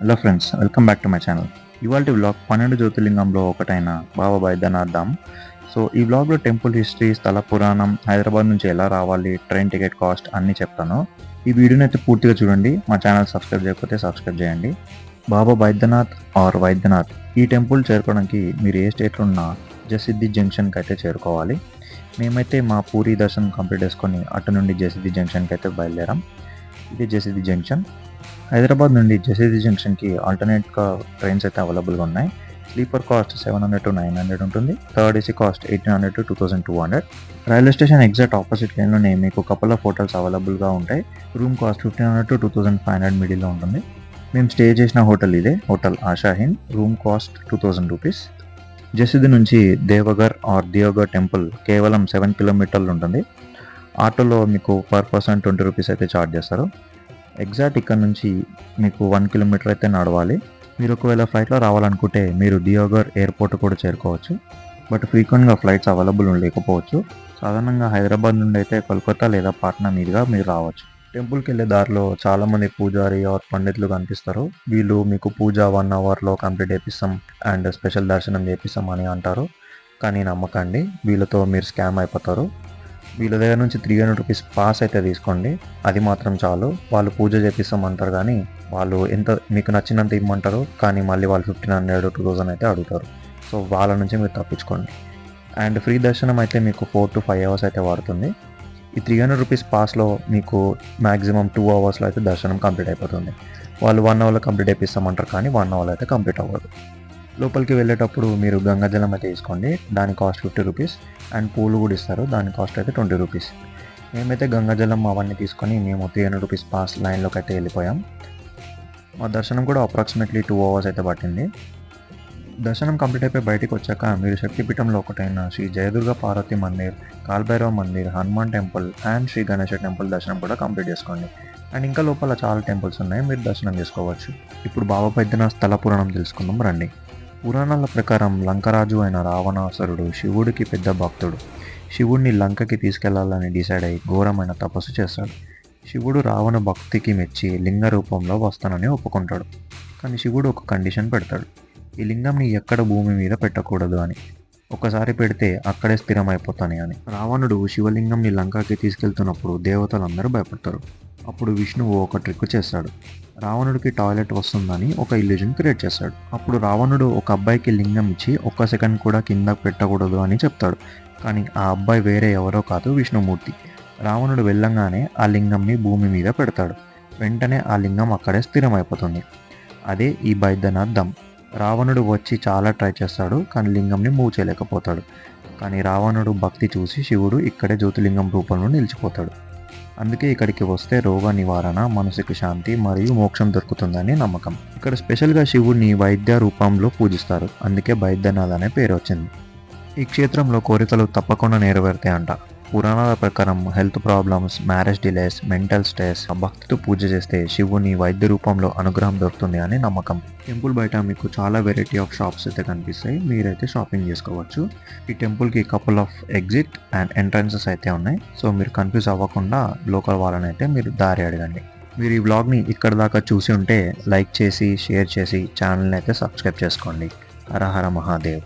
Hello friends welcome back to my channel ఇవాళ vlog పన్నెండు జ్యోతిర్లింగంలో ఒకటైన బాబా బైద్యనాథ్ ధామ్ సో ఈ వ్లాగ్లో టెంపుల్ హిస్టరీ స్థల పురాణం హైదరాబాద్ నుంచి ఎలా రావాలి ట్రైన్ టికెట్ కాస్ట్ అన్నీ చెప్తాను. ఈ వీడియోని అయితే పూర్తిగా చూడండి మా ఛానల్ సబ్స్క్రైబ్ చేయకపోతే సబ్స్క్రైబ్ చేయండి. బాబా బైద్యనాథ్ ఆర్ వైద్యనాథ్ ఈ టెంపుల్ చేరుకోవడానికి మీరు ఏ స్టేట్లో ఉన్నా జసిద్ధి జంక్షన్కి అయితే చేరుకోవాలి. మేమైతే మా పూరి దర్శనం కంప్లీట్ చేసుకొని అటు నుండి జసిద్ధి జంక్షన్కి అయితే బయలుదేరాం. ఇది జసిద్ధి జంక్షన్. హైదరాబాద్ నుండి జసేది జంక్షన్కి ఆల్టర్నేట్గా ట్రైన్స్ అయితే అవైలబుల్గా ఉన్నాయి. Sleeper cost seven hundred to nine hundred ఉంటుంది. Third AC cost eighteen hundred to two thousand two hundred. Railway station exact opposite లైన్లోనే మీకు కపుల్ ఆఫ్ హోటల్స్ అవైలబుల్గా ఉంటాయి. Room cost fifteen hundred to two thousand five hundred మిడిల్లో ఉంటుంది. మేము stay చేసిన hotel ఇదే hotel ఆషాహిన్ room cost two thousand rupees. Jasidih నుంచి దేవగర్ ఆర్ దియోగర్ టెంపుల్ కేవలం సెవెన్ కిలోమీటర్లు ఉంటుంది. ఆటోలో మీకు పర్ పర్సన్ ట్వంటీ రూపీస్ అయితే ఛార్జ్ చేస్తారు. ఎగ్జాక్ట్ ఇక్కడ నుంచి మీకు వన్ కిలోమీటర్ అయితే నడవాలి. మీరు ఒకవేళ ఫ్లైట్లో రావాలనుకుంటే మీరు డియోగర్ ఎయిర్పోర్ట్ కూడా చేరుకోవచ్చు. బట్ ఫ్రీక్వెంట్గా ఫ్లైట్స్ అవైలబుల్ లేకపోవచ్చు సాధారణంగా హైదరాబాద్ నుండి అయితే కోల్కతా లేదా పాట్నా మీదుగా మీరు రావచ్చు. టెంపుల్కి వెళ్ళే దారిలో చాలామంది పూజారి ఆర్ పండితులు కనిపిస్తారు. వీళ్ళు మీకు పూజ వన్ అవర్లో కంప్లీట్ చేపిస్తాం అండ్ స్పెషల్ దర్శనం చేపిస్తాం అని అంటారు. కానీ నమ్మకండి వీళ్ళతో మీరు స్కామ్ అయిపోతారు. వీళ్ళ దగ్గర నుంచి త్రీ హండ్రెడ్ రూపీస్ పాస్ అయితే తీసుకోండి. అది మాత్రం చాలు. వాళ్ళు పూజ చేపిస్తామంటారు కానీ వాళ్ళు ఎంత మీకు నచ్చినంత ఇమ్మంటారు కానీ మళ్ళీ వాళ్ళు ఫిఫ్టీన్ హండ్రెడ్ టూ థౌజండ్ అయితే అడుగుతారు. సో వాళ్ళ నుంచి మీరు తప్పించుకోండి. అండ్ ఫ్రీ దర్శనం అయితే మీకు ఫోర్ టు ఫైవ్ అవర్స్ అయితే పడుతుంది ఈ త్రీ హండ్రెడ్ రూపీస్ పాస్లో మీకు మ్యాక్సిమం టూ అవర్స్లో అయితే దర్శనం కంప్లీట్ అయిపోతుంది. వాళ్ళు వన్ అవర్లో కంప్లీట్ అయిపిస్తామంటారు కానీ వన్ అవర్లో అయితే కంప్లీట్ అవ్వదు. లోపలికి వెళ్ళేటప్పుడు మీరు గంగాజలం అయితే తీసుకోండి దాని కాస్ట్ ఫిఫ్టీ రూపీస్ అండ్ పూలు కూడా ఇస్తారు. దాని కాస్ట్ అయితే ట్వంటీ రూపీస్ మేమైతే గంగాజలం అవన్నీ తీసుకొని మేము త్రీ హండ్రెడ్ రూపీస్ పాస్ లైన్లోకి అయితే వెళ్ళిపోయాం. మా దర్శనం కూడా అప్రాక్సిమేట్లీ టూ అవర్స్ అయితే పట్టింది. దర్శనం కంప్లీట్ అయిపోయి బయటకు వచ్చాక మీరు శక్తిపీఠంలో ఒకటైన Shri Jayadurga Parvati Mandir Kalbhairav Mandir Hanuman temple and Shri Ganesha temple దర్శనం కూడా కంప్లీట్ చేసుకోండి. అండ్ ఇంకా లోపల చాలా టెంపుల్స్ ఉన్నాయి. మీరు దర్శనం చేసుకోవచ్చు. ఇప్పుడు బాబా పెద్దన స్థల పురాణం తెలుసుకుందాం. రండి. పురాణాల ప్రకారం లంకరాజు అయిన రావణాసురుడు శివుడికి పెద్ద భక్తుడు. శివుడిని లంకకి తీసుకెళ్ళాలని డిసైడ్ అయి ఘోరమైన తపస్సు చేస్తాడు. శివుడు రావణ భక్తికి మెచ్చి లింగ రూపంలో వస్తానని ఒప్పుకుంటాడు. కానీ శివుడు ఒక కండిషన్ పెడతాడు. ఈ లింగంని ఎక్కడ భూమి మీద పెట్టకూడదు అని. ఒకసారి పెడితే అక్కడే స్థిరమైపోతాని అని. రావణుడు శివలింగంని లంకకి తీసుకెళ్తున్నప్పుడు దేవతలందరూ భయపడతారు. అప్పుడు విష్ణువు ఒక ట్రిక్ చేస్తాడు. రావణుడికి టాయిలెట్ వస్తుందని ఒక ఇల్యూజన్ క్రియేట్ చేస్తాడు. అప్పుడు రావణుడు ఒక అబ్బాయికి లింగం ఇచ్చి ఒక్క సెకండ్ కూడా కింద పెట్టకూడదు అని చెప్తాడు. కానీ ఆ అబ్బాయి వేరే ఎవరో కాదు విష్ణుమూర్తి. రావణుడు వెళ్ళంగానే ఆ లింగంని భూమి మీద పెడతాడు. వెంటనే ఆ లింగం అక్కడే స్థిరమైపోతుంది. అదే ఈ బైద్యనాథ్. దమ్ రావణుడు వచ్చి చాలా ట్రై చేస్తాడు కానీ లింగంని మూవ్ చేయలేకపోతాడు కానీ రావణుడు భక్తి చూసి శివుడు ఇక్కడే జ్యోతిలింగం రూపంలో నిలిచిపోతాడు. అందుకే ఇక్కడికి వస్తే రోగ నివారణ మనసుకు శాంతి మరియు మోక్షం దొరుకుతుందని నమ్మకం. ఇక్కడ స్పెషల్గా శివుడిని వైద్య రూపంలో పూజిస్తారు. అందుకే బైద్యనాథ్ అనే పేరు వచ్చింది. ఈ క్షేత్రంలో కోరికలు తప్పకుండా నెరవేరుతాయంట. పురాణాల ప్రకారం health problems marriage delays mental stress భక్తితో పూజ చేస్తే శివుని వైద్య రూపంలో అనుగ్రహం దొరుకుతుంది అని నమ్మకం. టెంపుల్ బయట మీకు చాలా వెరైటీ ఆఫ్ షాప్స్ అయితే కనిపిస్తాయి. మీరైతే షాపింగ్ చేసుకోవచ్చు. ఈ టెంపుల్కి couple of exit and entrances అయితే ఉన్నాయి. సో మీరు కన్ఫ్యూజ్ అవ్వకుండా లోకల్ వాళ్ళని అయితే మీరు దారి అడగండి. మీరు ఈ వ్లాగ్ని ఇక్కడ దాకా చూసి ఉంటే లైక్ చేసి షేర్ చేసి ఛానల్ని అయితే సబ్స్క్రైబ్ చేసుకోండి. హర హర మహాదేవ్.